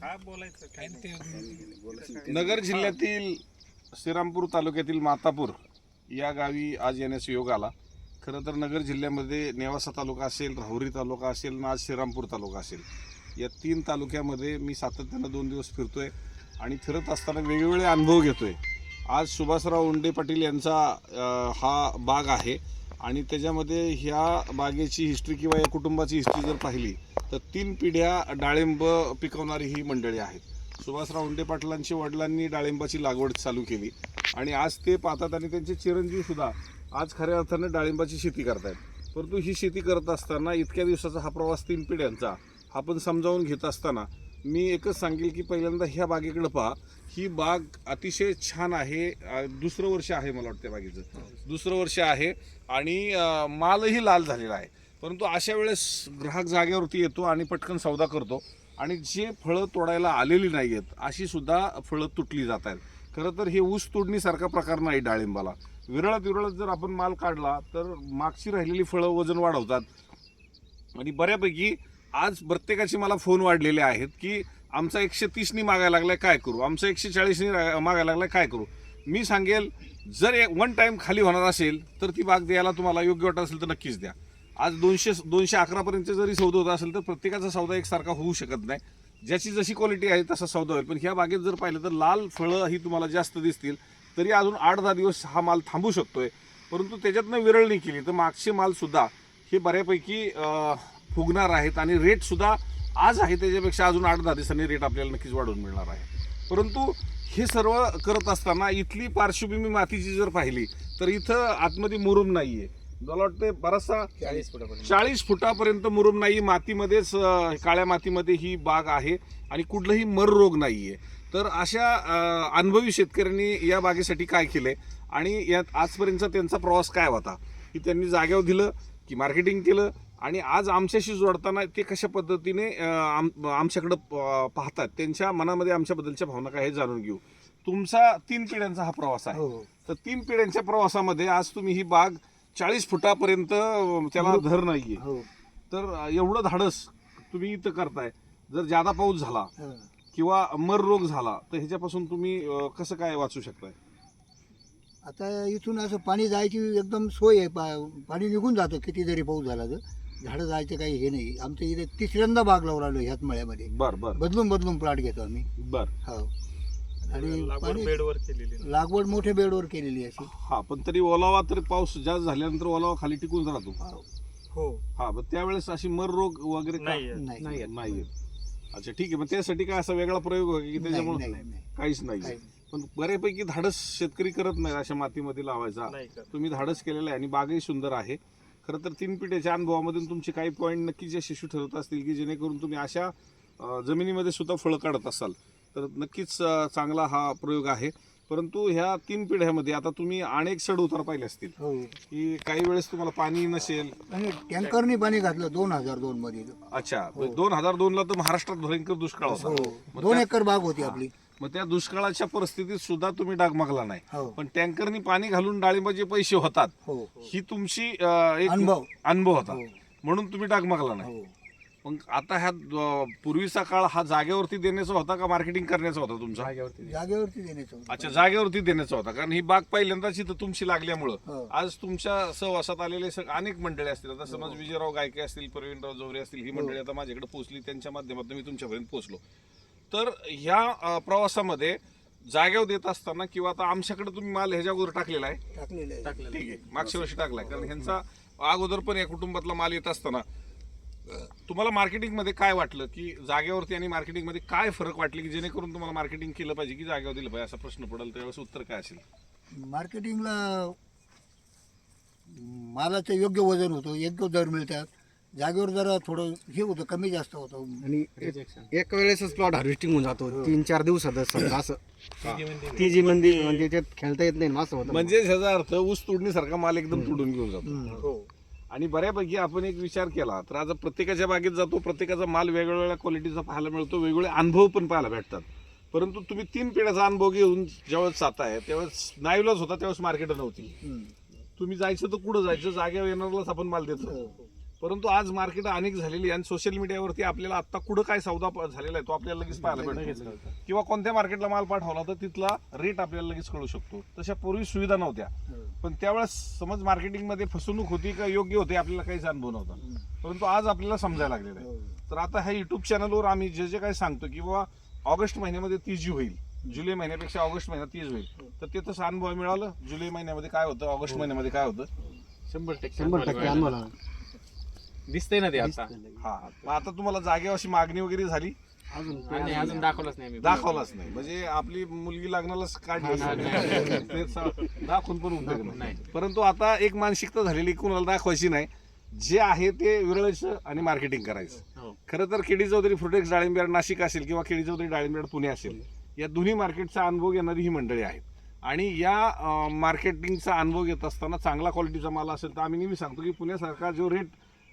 काय बोलायचं काय नाही. नगर जिल्ह्यातील श्रीरामपूर तालुक्यातील मातापूर या गावी आज येण्याचा योग आला. खरं तर नगर जिल्ह्यामध्ये नेवासा तालुका असेल राहुरी तालुका असेल आणि आज श्रीरामपूर तालुका असेल. या तीन तालुक्यामध्ये मी सातत्यानं दोन दिवस फिरतोय आणि फिरत असताना वेगवेगळे अनुभव घेतोय. आज सुभाषराव उंडे पाटील यांचा हा बाग आहे. आणि त्याच्यामध्ये ह्या बागेची हिस्ट्री किंवा या कुटुंबाची हिस्ट्री जर पाहिली तर तीन पिढ्या डाळिंब पिकवणारी ही मंडळी आहेत. सुभाषराव उंडे पाटलांची वडिलांनी डाळिंबाची लागवड चालू केली आणि आज ते पाहतात आणि त्यांचे चिरंजीवसुद्धा आज खऱ्या अर्थाने डाळिंबाची शेती करतायत. परंतु ही शेती करत असताना इतक्या दिवसाचा हा प्रवास तीन पिढ्यांचा हा पण समजावून घेत असताना मी एकच सांगेल की पहिल्यांदा ह्या बागेकडं पहा. ही बाग अतिशय छान आहे. दुसरं वर्ष आहे मला वाटतं बागेचं. दुसरं वर्ष आहे आणि मालही लाल झालेला आहे. परंतु अशा वेळेस ग्राहक जागेवरती येतो आणि पटकन सौदा करतो आणि जे फळं तोडायला आलेली नाही आहेत अशी सुद्धा फळं तुटली जात आहेत. खरं तर हे ऊस तोडणीसारखा प्रकार नाही डाळिंबाला. विरळत विरळत जर आपण माल काढला तर मागची राहिलेली फळं वजन वाढवतात. आणि बऱ्यापैकी आज प्रत्येकाचे मला फोन वाढलेले आहेत की आमचा एकशे तीसनी मागायला लागलाय काय करू? आमचा एकशे चाळीसनी मागायला लागलाय काय करू? मी सांगेल जर वन टाईम खाली होणार असेल तर ती बाग द्यायला तुम्हाला योग्य वाटत असेल तर नक्कीच द्या. आज दोनशे दोनशे अकरापर्यंत जरी सौदा होत असेल तर प्रत्येकाचा सौदा एकसारखा होऊ शकत नाही. ज्याची जशी क्वालिटी आहे तसा सौदा होईल. पण ह्या बागेत जर पाहिलं तर लाल फळं ही तुम्हाला जास्त दिसतील तरी अजून आठ दहा दिवस हा माल थांबू शकतोय. परंतु त्याच्यातनं विरळणी केली. तर मागचे मालसुद्धा हे बऱ्यापैकी फुगणार आहेत आणि रेट सुद्धा आज आहे त्याच्यापेक्षा अजून आठ दहा दिवसांनी रेट आपल्याला नक्कीच वाढून मिळणार आहे. परंतु हे सर्व करत असताना इथली पार्श्वभूमी मातीची जर पाहिली तर इथं आतमध्ये मुरुम नाहीये. मला वाटतं बराचसा चाळीस फुटापर्यंत. चाळीस फुटापर्यंत मुरुम नाही मातीमध्येच काळ्या मातीमध्ये ही बाग आहे आणि कुठलंही मर रोग नाहीये. तर अशा अनुभवी शेतकऱ्यांनी या बागेसाठी काय केलंय आणि यात आजपर्यंतचा त्यांचा प्रवास काय होता की त्यांनी जाग्यावर दिलं की मार्केटिंग केलं आणि आज आमच्याशी जोडताना ते कशा पद्धतीने आम आमच्याकडं पाहतात त्यांच्या मनामध्ये आमच्याबद्दलच्या भावना काय हे जाणून घेऊ. तुमचा तीन पिढ्यांचा हा प्रवास आहे. हो. तर तीन पिढ्यांच्या प्रवासामध्ये आज तुम्ही ही बाग चाळीस फुटापर्यंत त्याला धर नाहीये. हो. तर एवढं धाडस तुम्ही इथं करताय. जर जादा पाऊस झाला हं. किंवा मर रोग झाला तर ह्याच्यापासून तुम्ही कसं काय वाचू शकताय? आता इथून असं पाणी जायची एकदम सोय आहे. पा पाणी निघून जातं किती जरी पाऊस झाला तर. झाडं जायचं काही हे नाही. आमच्या इथे तिसऱ्यांदा बाग लावून राहिलो ह्याच मळ्यामध्ये. बर बर. बदलून बदलून प्लॉट घेतो आम्ही. बर. हो. आणि लागवड पाणी बेडवर केलेली. लागवड मोठ्या बेडवर केलेली अशी. हा पण तरी ओलावा तर पाऊस जास्त झाल्यानंतर ओलावा खाली टिकून राहतो. हो. हो. हा मग त्यावेळेस अशी मर रोग वगैरे का- नाही नाही नाही नाही अच्छा ठीक आहे. मग त्यासाठी काय असा वेगळा प्रयोग आहे की नाही, त्याच्यामुळे नाही, नाही. काहीच नाही काही पण बऱ्यापैकी धाडस शेतकरी करत नाही अशा मातीमध्ये लावायचा. नाही तुम्ही धाडस केलेलं आहे आणि बागही सुंदर आहे. खरं तर तीन पिढ्याच्या अनुभवामधून तुमचे काही पॉईंट नक्कीच यशस्वी ठरत असतील की जेणेकरून तुम्ही अशा जमिनीमध्ये सुद्धा फळं काढत असाल. तर नक्कीच चांगला हा प्रयोग आहे. परंतु ह्या तीन पिढ्यामध्ये आता तुम्ही अनेक चढ उतार पाहिले असतील. हो. की काही वेळेस तुम्हाला पाणी नसेल. टँकरनी पाणी घातलं दोन हजार दोन मध्ये अच्छा दोन हजार दोन ला तर महाराष्ट्रात भयंकर दुष्काळ हो. होता मग दोन एकर बाग होती आपली. मग त्या दुष्काळाच्या परिस्थितीत सुद्धा तुम्ही डागमगला नाही. हो. पण टँकरनी पाणी घालून डाळिंबाचे पैसे होतात हो ही. तुमची अं, एक अनुभव. अनुभव होता. हो. म्हणून तुम्ही डागमगला नाही. हो. मग आता ह्या पूर्वीचा काळ हा जागेवरती देण्याचा होता का मार्केटिंग करण्याचा होता तुमचा? जागेवरती देण्याचं. होतं. अच्छा जागेवरती देण्याचा होता. कारण ही बाग पहिल्यांदाच इथं तुमची लागल्यामुळं. हो. आज तुमच्या सहवासात आलेले सग- अनेक मंडळी असतील. आता समज विजयराव गायके असतील प्रवीणराव जोरे असतील ही. मंडळी आता माझ्याकडे पोहोचली. त्यांच्या माध्यमातून मी तुमच्यापर्यंत पोहोचलो. तर ह्या प्रवासामध्ये जागेवर देत असताना किंवा आता आमच्याकडे तुम्ही माल ह्याच्या अगोदर टाकलेला आहे? टाकलेलं आहे. टाकलेलं ठीक आहे. मागच्या वर्षी टाकलाय. कारण ह्यांचा अगोदर पण या कुटुंबातला माल येत असताना तुम्हाला मार्केटिंगमध्ये काय वाटलं? की जागेवरती आणि मार्केटिंगमध्ये काय फरक वाटले की जेणेकरून तुम्हाला मार्केटिंग केलं पाहिजे की जागेवर दिलं पाहिजे? असा प्रश्न पडेल त्यावेळेस उत्तर काय असेल? मार्केटिंगला मालाचं योग्य वजन होतं योग्य दर मिळतात. जागेवर जरा थोडं हे होतं कमी जास्त होतं. आणि एक- एक वेळेसच प्लॉट हार्वेस्टिंग होऊन जातो. तीन चार दिवसात समजा असं. ती जी मंदी म्हणजे त्यात खेळता येत नाही ना असं होतं. म्हणजे ह्याचा अर्थ ऊस तोडणीसारखा माल एकदम तोडून घेऊन जातो. हो. आणि बऱ्यापैकी आपण एक विचार केला तर आज प्रत्येकाच्या बागेत जातो प्रत्येकाचा माल वेगवेगळ्या क्वालिटीचा पाहायला मिळतो वेगवेगळे अनुभव पण पाहायला भेटतात. परंतु तुम्ही तीन पिढ्याचा अनुभव घेऊन ज्यावेळेस जाताय त्यावेळेस नाईलाज होता त्यावेळेस मार्केट नव्हती. तुम्ही जायचं तर कुठं जायचं? जागेवर येणारलाच आपण माल देतो. हो. परंतु आज मार्केट अनेक झालेली आहे आणि सोशल मीडियावरती आपल्याला आता कुठं काय सौदा झालेला आहे तो आपल्याला लगेच पाहायला भेटतो. किंवा कोणत्या मार्केटला माल पाठवला तर तिथला रेट आपल्याला लगेच कळू शकतो. तशा पूर्वी सुविधा नव्हत्या. पण त्यावेळेस समज मार्केटिंगमध्ये फसवणूक होती का योग्य होते आपल्याला काहीच अनुभव नव्हता. परंतु आज आपल्याला समजायला लागलेलं आहे. तर आता ह्या युट्यूब चॅनलवर आम्ही जे जे काही सांगतो किंवा ऑगस्ट महिन्यामध्ये तीस जी होईल जुलै महिन्यापेक्षा ऑगस्ट महिन्यात तीस होईल तर ते तसं अनुभव मिळालं. जुलै महिन्यामध्ये काय होतं ऑगस्ट महिन्यामध्ये काय होतं? शंभर टक्के शंभर टक्के दिसतंय ना ते आता. हा मग आता तुम्हाला जागेवर अशी मागणी वगैरे झाली? अजून आणि अजून दाखवलंच नाही आम्ही दाखवलाच नाही. म्हणजे आपली मुलगी लग्नालाच काढली असेल. ते स- दाखवून पण उपयोग नाही. परंतु आता एक मानसिकता झालेली कुणाला दाखवायची नाही. जे आहे ते विरळायचं आणि मार्केटिंग करायचं. हो. खरं तर केडी चौधरी फ्रुटेक्स डाळिंबेड नाशिक असेल किंवा केडी चौधरी डाळिंबेड पुणे असेल या दोन्ही मार्केटचा अनुभव घेणारी ही मंडळी आहेत. आणि या मार्केटिंगचा अनुभव घेत असताना चांगला क्वालिटीचा माल असेल तर आम्ही नेहमी सांगतो की पुण्यासारखा जो रेट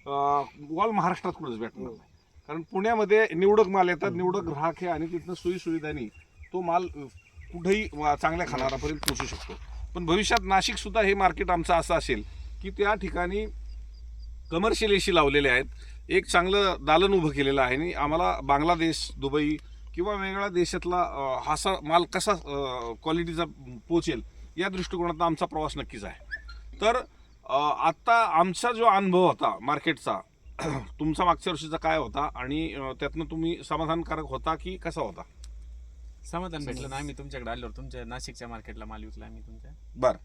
ऑल महाराष्ट्रात कुठेच भेटणार नाही. कारण पुण्यामध्ये निवडक माल येतात निवडक ग्राहक आहे आणि तिथनं सोयीसुविधांनी तो माल कुठेही चांगल्या खाणारापर्यंत पोहोचू शकतो. पण भविष्यात नाशिक सुद्धा हे मार्केट आमचं असं असेल की त्या ठिकाणी कमर्शियल एशी लावलेले आहेत. एक चांगलं दालन उभं केलेलं आहे आणि आम्हाला बांगलादेश दुबई किंवा वेगळ्या देशातला हासा हा असा माल कसा क्वालिटीचा पोचेल या दृष्टिकोनात आमचा प्रवास नक्कीच आहे. तर आत्ता आमचा जो अनुभव होता मार्केटचा तुमचा मागच्या वर्षीचा काय होता आणि त्यातनं तुम्ही समाधानकारक होता की कसा होता? समाधान भेटलं ना आम्ही तुमच्याकडे आल्यावर तुमच्या नाशिकच्या मार्केटला माल विकला आम्ही तुमच्या. बरं.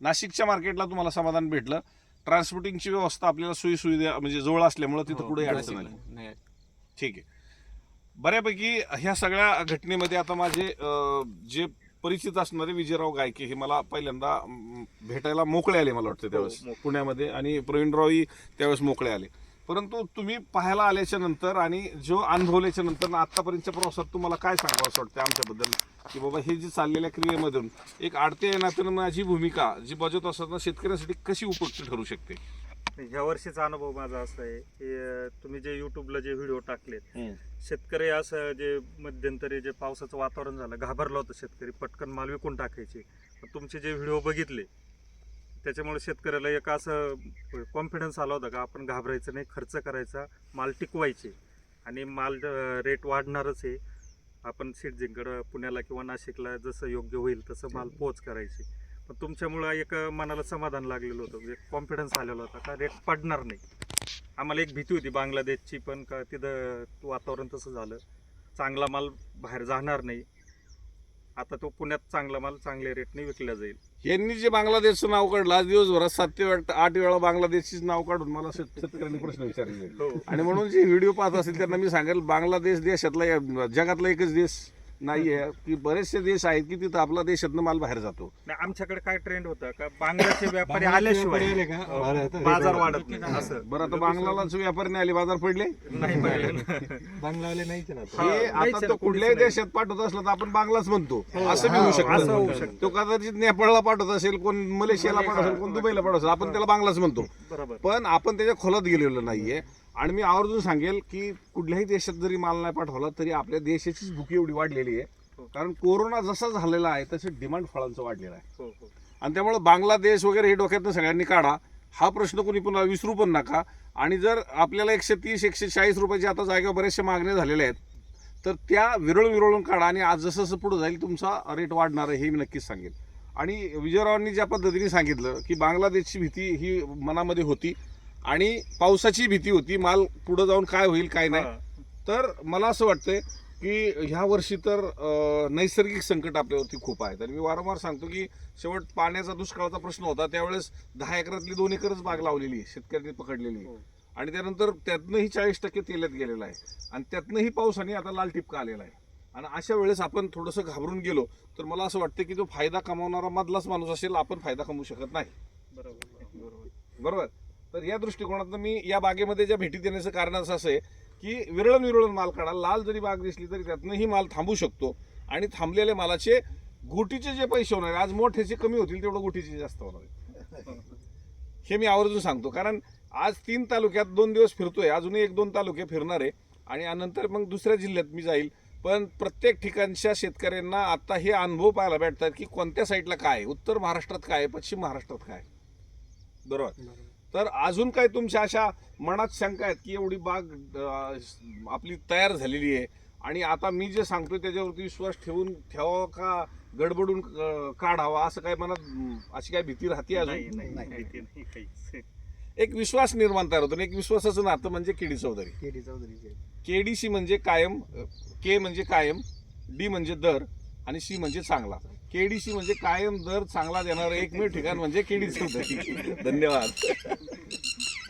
नाशिकच्या मार्केटला तुम्हाला समाधान भेटलं. ट्रान्सपोर्टिंगची व्यवस्था आपल्याला सोयी सुविधा म्हणजे जवळ असल्यामुळे तिथं हो, कुठे अडचण आली नाशिकला. नाही. ठीक आहे. बऱ्यापैकी ह्या सगळ्या घटनेमध्ये आता माझे जे परिचित असणारे विजयराव गायके हे मला पहिल्यांदा भेटायला मोकळे आले मला वाटतं त्यावेळेस पुण्यामध्ये आणि प्रवीणरावही त्यावेळेस मोकळे आले. परंतु तुम्ही पाहायला आल्याच्यानंतर आणि जो अनुभवल्याच्या नंतर आतापर्यंतच्या प्रवासात तुम्हाला काय सांगावं असं वाटतं आमच्याबद्दल? की बाबा हे जे चाललेल्या क्रियेमधून एक आडते नात्यानं माझी भूमिका जी बजावत असताना शेतकऱ्यांसाठी कशी उपयुक्त ठरू शकते? ह्या वर्षीचा अनुभव माझा असा आहे की तुम्ही जे युट्यूबला जे व्हिडिओ टाकलेत शेतकरी असं जे मध्यंतरी जे पावसाचं वातावरण झालं घाबरलं होतं शेतकरी पटकन माल विकून टाकायचे. पण तुमचे जे व्हिडिओ बघितले त्याच्यामुळे शेतकऱ्याला एक असं कॉन्फिडन्स आला होता का आपण घाबरायचं नाही खर्च करायचा माल टिकवायचे. आणि माल रेट वाढणारच आहे. आपण सीटजिंकडं पुण्याला किंवा नाशिकला जसं योग्य होईल तसं माल पोच करायचे. पण तुमच्यामुळं एक मनाला समाधान लागलेलं होतं. एक कॉन्फिडन्स आलेला होता का रेट पडणार नाही. आम्हाला एक भीती होती बांगलादेशची पण का तिथं वातावरण तसं झालं. चांगला माल बाहेर जाणार नाही. आता तो पुण्यात चांगला माल चांगल्या रेटने विकला जाईल. यांनी जे बांगलादेशचं नाव काढलं आज दिवसभरात सात ते आठ वेळा बांगलादेशचीच नाव काढून मला शेत- शेतकऱ्यांनी प्रश्न विचारले. हो. आणि म्हणून जे व्हिडिओ पाहत असतील त्यांना मी सांगेल बांगलादेश देशातला जगातला एकच देश. नाही आहे की बरेचसे देश आहेत की तिथं आपला देशातनं माल बाहेर जातो. नाही आमच्याकडे काय ट्रेंड होता का? बांगलाचे व्यापारी आल्याशिवाय अं, बाजार वाढत नाही. असं. बरं आता बांगलालाच व्यापारी नाही आले बाजार पडले? नाही पाहिलं बांगलावाले नाहीच ना हा, हे नाहीच आता आहे, तो कोणीच कुठल्याही नाही. देशात पाठवत असला तर आपण बांगलाच म्हणतो. असं बी होऊ असं होऊ शकतं. शकतं. तो कदाचित नेपाळला पाठवत असेल कोण मलेशियाला पाठवत असेल कोण दुबईला पाठवत असेल आपण त्याला बांगलाच म्हणतो. बरोबर. पण आपण त्याच्या खोलात गेलेलो नाहीये. आणि मी आवर्जून सांगेल की कुठल्याही देशात जरी माल नाही पाठवला तरी आपल्या देशाचीच भुकी एवढी वाढलेली आहे. कारण कोरोना जसा झालेला आहे तसे डिमांड फळांचं वाढलेलं आहे. हो हो. आणि त्यामुळे बांगलादेश वगैरे हे डोक्यातनं सगळ्यांनी काढा. हा प्रश्न कोणी पुन्हा विसरू पण नका. आणि जर आपल्याला एकशे तीस एकशे चाळीस रुपयाची आता जागेवर बऱ्याचशा मागण्या झालेल्या आहेत तर त्या विरळ विरळून काढा आणि आज जसं जसं पुढे जाईल तुमचा रेट वाढणार आहे हे मी नक्कीच सांगेन आणि विजयरावांनी ज्या पद्धतीने सांगितलं की बांगलादेशची भीती ही मनामध्ये होती आणि पावसाची भीती होती माल पुढे जाऊन काय होईल काय नाही. हा. तर मला असं वाटतंय की ह्या वर्षी तर अं, नैसर्गिक संकट आपल्यावरती खूप आहेत. आणि मी वारंवार सांगतो की शेवट पाण्याचा दुष्काळाचा प्रश्न होता त्यावेळेस दहा एकरातली दोन एकरच बाग लावलेली आहे शेतकऱ्यांनी पकडलेली आहे. आणि त्यानंतर त्यातनंही चाळीस टक्के तेलात गेलेला आहे. आणि त्यातनंही पावसाने आता लाल टिपका आलेला आहे. आणि अशा वेळेस आपण थोडंसं घाबरून गेलो तर मला असं वाटतं की जो फायदा कमावणारा मधलाच माणूस असेल आपण फायदा कमवू शकत नाही. बरोबर बरोबर. बरोबर? तर या दृष्टिकोनातून मी या बागेमध्ये ज्या भेटी देण्याचं कारण असं असं आहे की विरळण विरळण माल काढा. लाल जरी बाग दिसली तरी त्यातनंही माल थांबू शकतो. आणि थांबलेल्या मालाचे गोटीचे जे पैसे होणार आज मोठ्याचे कमी होतील तेवढं गोटीचे जास्त होणार आहे. हे मी आवर्जून सांगतो. कारण आज तीन तालुक्यात दोन दिवस फिरतोय. अजूनही एक दोन तालुके फिरणार आहे. आणि नंतर मग दुसऱ्या जिल्ह्यात मी जाईल. पण प्रत्येक ठिकाणच्या शेतकऱ्यांना आता हे अनुभव पाहायला भेटतात की कोणत्या साईडला काय आहे. उत्तर महाराष्ट्रात काय आहे, पश्चिम महाराष्ट्रात काय आहे. बरोबर. तर अजून काय तुमच्या अशा मनात शंका आहेत की एवढी बाग आपली तयार झालेली आहे? आणि आता मी जे सांगतोय त्याच्यावरती विश्वास ठेवून ठेवावा का गडबडून काढावा? असं काय मनात अशी काय भीती राहते अजून? नाही एक विश्वास निर्माण तयार होतो आणि एक विश्वासाचं नातं म्हणजे केडी चौधरी. केडी चौधरीचे. केडीसी म्हणजे कायम के म्हणजे कायम डी म्हणजे दर आणि सी म्हणजे चांगला. केडीसी म्हणजे कायम दर चांगला देणारं एकमेव ठिकाण म्हणजे केडीसी. धन्यवाद.